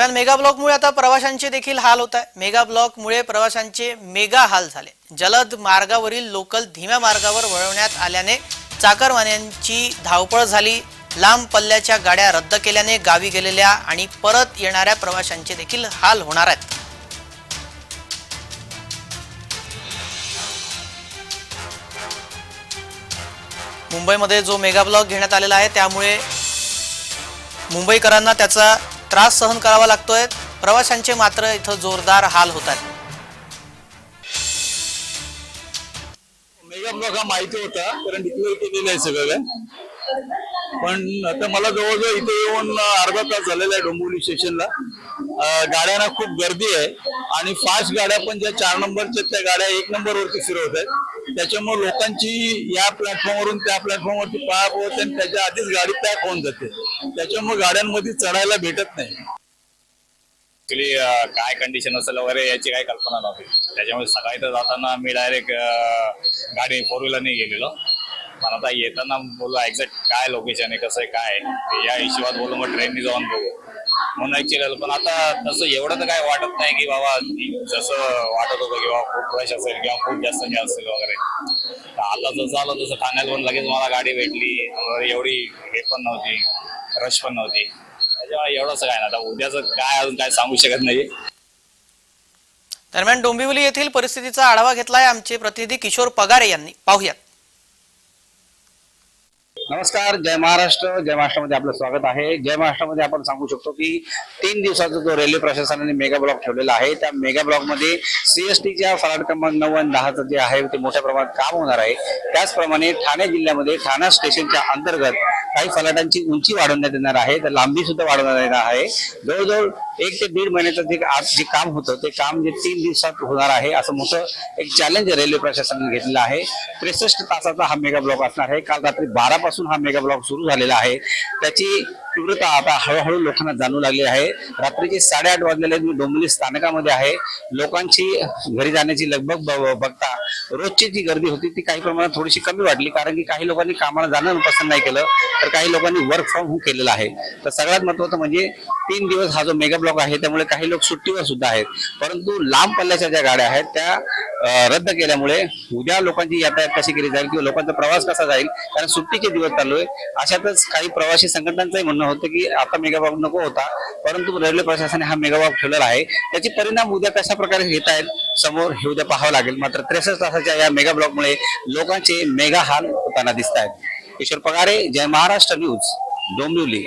पण मेगा ब्लॉकमुळे आता प्रवाशांचे देखील हाल होत आहे. मेगा ब्लॉकमुळे प्रवाशांचे मेगा हाल झाले. जलद मार्गावरील लोकल धीम्या मार्गावर वळवण्यात आल्याने चाकरमान्यांची धावपळ झाली. लांब पल्ल्याच्या गाड्या रद्द केल्याने गावी गेलेल्या आणि परत येणाऱ्या प्रवाशांचे देखील हाल होणार आहेत. मुंबईमध्ये जो मेगा ब्लॉक घेण्यात आलेला आहे त्यामुळे मुंबईकरांना त्याचा त्रास सहन करावा लागतोय. प्रवाशांचे मात्र इथं जोरदार हाल होत आहेत. मेगा ब्लॉक हा माहिती होता कारण डिक्लेअर केलेलं आहे सगळं. पण आता मला जवळजवळ इथे येऊन अर्धा तास झालेला आहे डोंबिवली स्टेशनला. गाड्यांना खूप गर्दी आहे आणि फास्ट गाड्या पण ज्या चार नंबरच्या त्या गाड्या एक नंबरवरती फिरवत आहेत. त्याच्यामुळे लोकांची या प्लॅटफॉर्मवरून त्या प्लॅटफॉर्मवरती पळापळ होत आणि त्याच्या आधीच गाडी पॅक होऊन जाते. त्याच्यामुळे गाड्यांमध्ये चढायला भेटत नाही. ऍक्च्युली काय कंडिशन असेल वगैरे याची काही कल्पना नव्हती. त्याच्यामुळे सकाळी तर जाताना मी डायरेक्ट गाडी फोर व्हीलरने गेलेलो. पण आता येताना बोलू एक्झॅक्ट काय लोकेशन आहे कसं आहे काय आहे. या हिशोबात बोलू मग ट्रेननी जाऊन बघू. म्हणून ऍक्च्युअल पण आता तसं एवढं तर काय वाटत नाही की बाबा जसं वाटत होतं की बाबा खूप रश असेल किंवा खूप जास्त हे असेल वगैरे. आता जसं आलं तसं ठाण्यात पण लगेच मला गाडी भेटली. एवढी हे पण नव्हती रश पण नव्हती. त्याच्यामुळे एवढंच काय ना आता उद्याचं काय अजून काय सांगू शकत नाही. दरम्यान डोंबिवली येथील परिस्थितीचा आढावा घेतलाय आमचे प्रतिनिधी किशोर पगारे यांनी. पाहुयात. नमस्कार जय महाराष्ट्र जय महाराष्ट्रामध्ये आपलं स्वागत आहे. जय महाराष्ट्रामध्ये आपण सांगू शकतो की तीन दिवसाचा जो रेल्वे प्रशासनाने मेगा ब्लॉक ठेवलेला आहे त्या मेगा ब्लॉकमध्ये सीएसटीच्या फलाट क्रमांक नऊ आणि दहाचं जे आहे ते मोठ्या प्रमाणात काम होणार आहे. त्याचप्रमाणे ठाणे जिल्ह्यामध्ये ठाणा स्टेशनच्या अंतर्गत काही फलाटांची उंची वाढवण्यात येणार आहे तर लांबी सुद्धा वाढवण्यात येणार आहे. जवळजवळ एक ते दीड महिन्याचं जे आज जे काम होतं ते काम जे तीन दिवसात होणार आहे असं मोठं एक चॅलेंज रेल्वे प्रशासनाने घेतलेलं आहे. त्रेसष्ट तासाचा हा मेगा ब्लॉक असणार आहे. काल रात्री बारा पासून हा मेगा ब्लॉक सुरू झालेला आहे. त्याची तीव्रता आता हळूहळू लोकांना जाणू लागली आहे. रात्रीचे साडेआठ वाजलेले मी डोंबिवली स्थानकामध्ये आहे. लोकांची घरी जाण्याची लगबग बघता रोजची जी गर्दी होती ती काही प्रमाणात थोडीशी कमी वाटली. कारण की काही लोकांनी कामाला जाणं पसंत नाही केलं. तर काही लोकांनी वर्क फ्रॉम होम केलेलं आहे. तर सगळ्यात महत्वाचं म्हणजे तीन दिवस हा जो मेगा ब्लॉक आहे त्यामुळे काही लोक सुट्टीवर सुद्धा आहेत. परंतु लांब पल्ल्याच्या ज्या गाड्या आहेत त्या रद्द केल्यामुळे उद्या लोकांची यातायात कशी केली जाईल किंवा लोकांचा प्रवास कसा जाईल कारण सुट्टीचे दिवस चालू आहे अशातच काही प्रवासी संघटनांचंही म्हणणं होतं की आता मेगा नको होता परंतु रेल्वे प्रशासनाने हा मेगा ठेवलेला आहे. त्याचे परिणाम उद्या कशा प्रकारे घेत आहेत समोर हे उद्या पाहावं लागेल. मात्र त्रेसष्ट तासाच्या या मेगा ब्लॉकमुळे लोकांचे मेगा हाल होताना दिसत आहेत. किशोर पगारे जय महाराष्ट्र न्यूज डोंबिवली.